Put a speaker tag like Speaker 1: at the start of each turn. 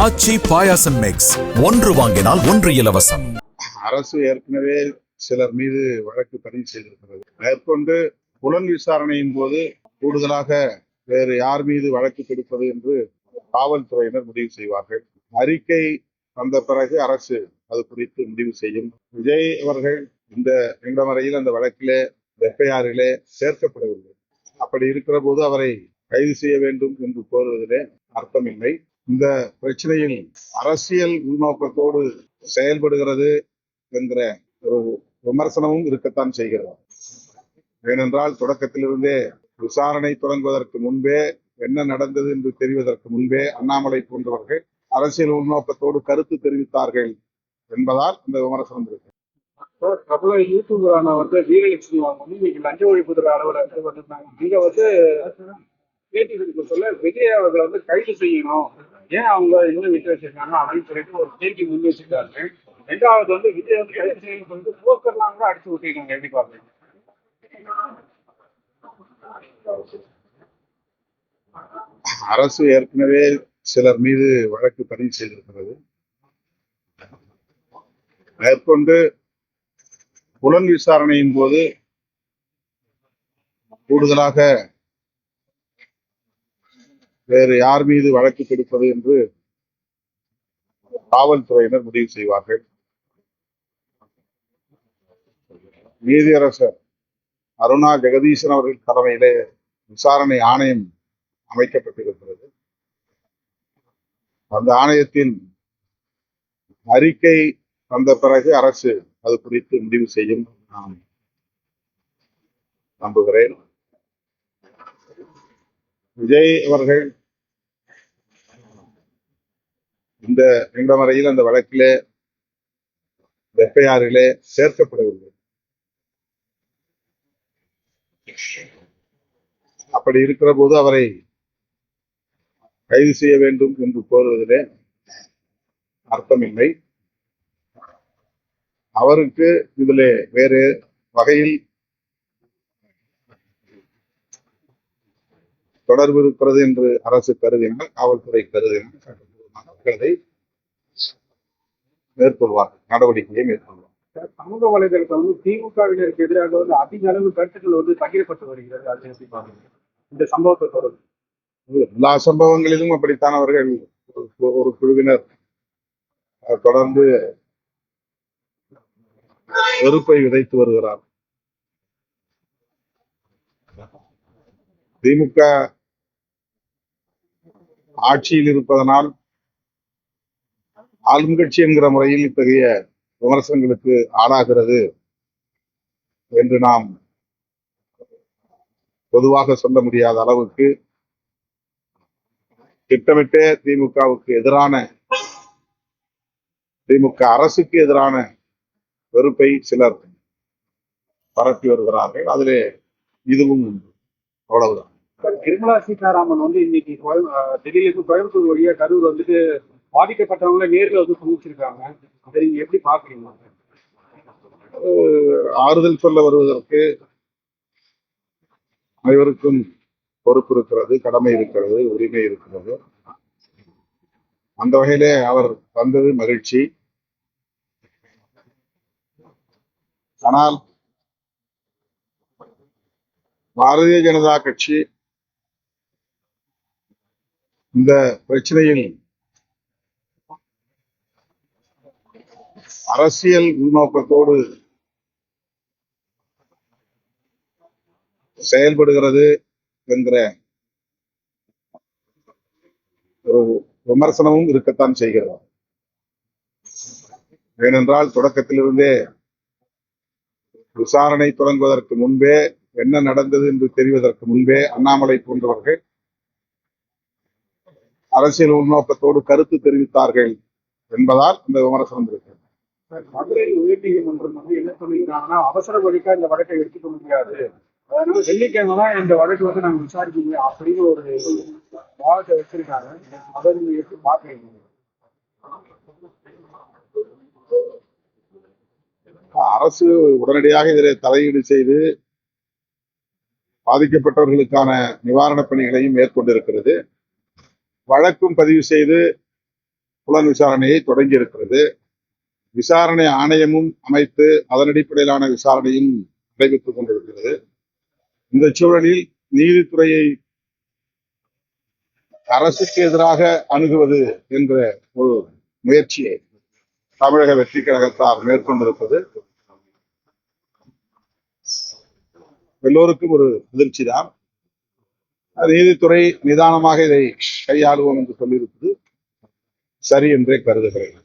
Speaker 1: ஆச்சி பாயாசம் mix ஒன்று வாங்கினால் ஒன்று இலவசம்.
Speaker 2: அரசு ஏற்கனவே சிலர் மீது வழக்கு பதிவு செய்திருக்கிறது. மேற்கொண்டு புலன் விசாரணையின் போது கூடுதலாக வேறு யார் மீது வழக்கு கொடுப்பது என்று காவல்துறையினர் முடிவு செய்வார்கள். அறிக்கை வந்த பிறகு அரசு அது குறித்து முடிவு செய்யும். விஜய் அவர்கள் இந்த இடமறையில் வரையில் அந்த வழக்கிலே எஃப்ஐஆரிலே சேர்க்கப்படவில்லை. அப்படி இருக்கிற போது அவரை கைது செய்ய வேண்டும் என்று கோருவதிலே அர்த்தமில்லை. இந்த பிரச்சனையில் அரசியல் உள்நோக்கத்தோடு செயல்படுகிறது என்கிற ஒரு விமர்சனமும் இருக்கத்தான் செய்கிறது. ஏனென்றால் தொடக்கத்திலிருந்தே விசாரணை தொடங்குவதற்கு முன்பே என்ன நடந்தது என்று தெரிவதற்கு முன்பே அண்ணாமலை போன்றவர்கள் அரசியல் உள்நோக்கத்தோடு கருத்து தெரிவித்தார்கள் என்பதால் இந்த விமர்சனம் இருக்கு.
Speaker 3: பிரபல யூடியூபரான வந்து வீரலட்சுமி அவங்க வந்து இன்னைக்கு லஞ்ச ஒழிப்புத்துறை அலுவலகத்துக்கு வந்திருந்தாங்க நீங்க வந்து பேட்டி கொடுக்க சொல்ல விஜய் அவர்களை வந்து கைது செய்யணும். ஏன் அவங்க இன்னும் விட்டு வச்சிருக்காங்க அப்படின்னு சொல்லிட்டு ஒரு கேள்வி முன் வச்சிருக்காரு. ரெண்டாவது வந்து விஜய் வந்து கைது செய்யணும்னு சொல்லிட்டு போக்கர்லாம் கூட அடிச்சு விட்டுருக்காங்க எப்படி பாக்குறீங்க
Speaker 2: அரசு ஏற்கனவே சிலர் மீது வழக்கு பதிவு செய்திருக்கிறது. மேற்கொண்டு புலன் விசாரணையின் போது கூடுதலாக வேறு யார் மீது வழக்கு கொடுப்பது என்று காவல்துறையினர் முடிவு செய்வார்கள். நீதியரசர் அருணா ஜெகதீசன் அவர்கள் தலைமையிலே விசாரணை ஆணையம் அமைக்கப்பட்டிருக்கிறது. அந்த ஆணையத்தின் அறிக்கை வந்த பிறகு அரசு அது குறித்து முடிவு செய்யும் நான் நம்புகிறேன். விஜய் அவர்கள் இந்த நிமிடம் வரையில் அந்த வழக்கிலே எஃப்ஐஆரிலே சேர்க்கப்படவில்லை. அப்படி இருக்கிற போது அவரை கைது செய்ய வேண்டும் என்று கோருவதிலே அர்த்தமில்லை. அவருக்கு இதிலே வேறு வகையில் தொடர்பு இருக்கிறது என்று அரசு கருதினால் காவல்துறை கருதினால் அதை மேற்கொள்வார்கள் நடவடிக்கையை மேற்கொள்வார்
Speaker 3: சமூக வலைதளத்தில் வந்து திமுகவினருக்கு எதிராக வந்து அதிக அளவு கருத்துக்கள் வந்து பகிரப்பட்டு வருகிறது அது எப்படி பாக்குறீங்க இந்த சம்பவத்தை தொடர்ந்து.
Speaker 2: எல்லா சம்பவங்களிலும் அப்படித்தான் அவர்கள் ஒரு- குழுவினர் தொடர்ந்து வெறுப்பை விதைத்து வருகிறார் திமுக ஆட்சியில் இருப்பதனால் ஆளும் கட்சி என்கிற முறையில் இத்தகைய விமர்சனங்களுக்கு ஆளாகிறது என்று நாம் பொதுவாக சொல்ல முடியாத அளவுக்கு திட்டமிட்டே திமுகவுக்கு எதிரான திமுக அரசுக்கு எதிரான வெறுப்பை சிலர் பரப்பி வருகிறார்கள். அதிலே இதுவும் உண்டு. அவ்வளவுதான்.
Speaker 3: நிர்மலா சீதாராமன் வந்து இன்னைக்கு டெல்லியிலிருந்து கோயம்புத்தூர் வழியா கரூர் வந்துட்டு பாதிக்கப்பட்டவங்கள நேரில் வந்து சந்திச்சிருக்காங்க அதை நீங்க எப்படி பாக்குறீங்க
Speaker 2: ஆறுதல் சொல்ல வருவதற்கு அனைவருக்கும் பொறுப்பு இருக்கிறது கடமை இருக்கிறது உரிமை இருக்கிறது. அந்த வகையிலே அவர் வந்தது மகிழ்ச்சி. ஆனால் பாரதிய ஜனதா கட்சி இந்த பிரச்சனையில் அரசியல் உள்நோக்கத்தோடு செயல்படுகிறது என்கிற ஒரு விமர்சனமும் இருக்கத்தான் செய்கிறது. ஏனென்றால் தொடக்கத்திலிருந்தே விசாரணை தொடங்குவதற்கு முன்பே என்ன நடந்தது என்று தெரிவதற்கு முன்பே அண்ணாமலை போன்றவர்கள் அரசியல் உள்நோக்கத்தோடு கருத்து தெரிவித்தார்கள். என்பதால் இந்த விமர்சனம் இருக்கிறது.
Speaker 3: சார், மதுரை உயர்நீதிமன்றம் வந்து என்ன சொல்லியிருக்காங்கன்னா அவசர வழிக்கா இந்த வழக்கை எடுத்துக்க முடியாது. அதனால வெள்ளிக்கிழமை தான் இந்த வழக்கு வந்து நாங்க விசாரிக்க முடியும் அப்படின்னு ஒரு வாதத்தை வச்சிருக்காங்க. அதை நீங்க எப்படி பாக்குறீங்க
Speaker 2: அரசு உடனடியாக இதில் தலையீடு செய்து பாதிக்கப்பட்டவர்களுக்கான நிவாரணப் பணிகளையும் மேற்கொண்டிருக்கிறது. வழக்கும் பதிவு செய்து புலன் விசாரணையை தொடங்கி இருக்கிறது விசாரணை ஆணையமும் அமைத்து அதன் அடிப்படையிலான விசாரணையும் நடைபெற்றுக் கொண்டிருக்கிறது. இந்த சூழலில் நீதித்துறையை அரசுக்கு எதிராக அணுகுவது என்ற ஒரு முயற்சியை தமிழக வெற்றி கழகத்தார் மேற்கொண்டிருப்பது எல்லோருக்கும் ஒரு அதிர்ச்சி தான் நீதித்துறை நிதானமாக இதை கையாளுவோம் என்று சொல்லியிருக்கிறது. சரி என்றே கருதுகிறேன்.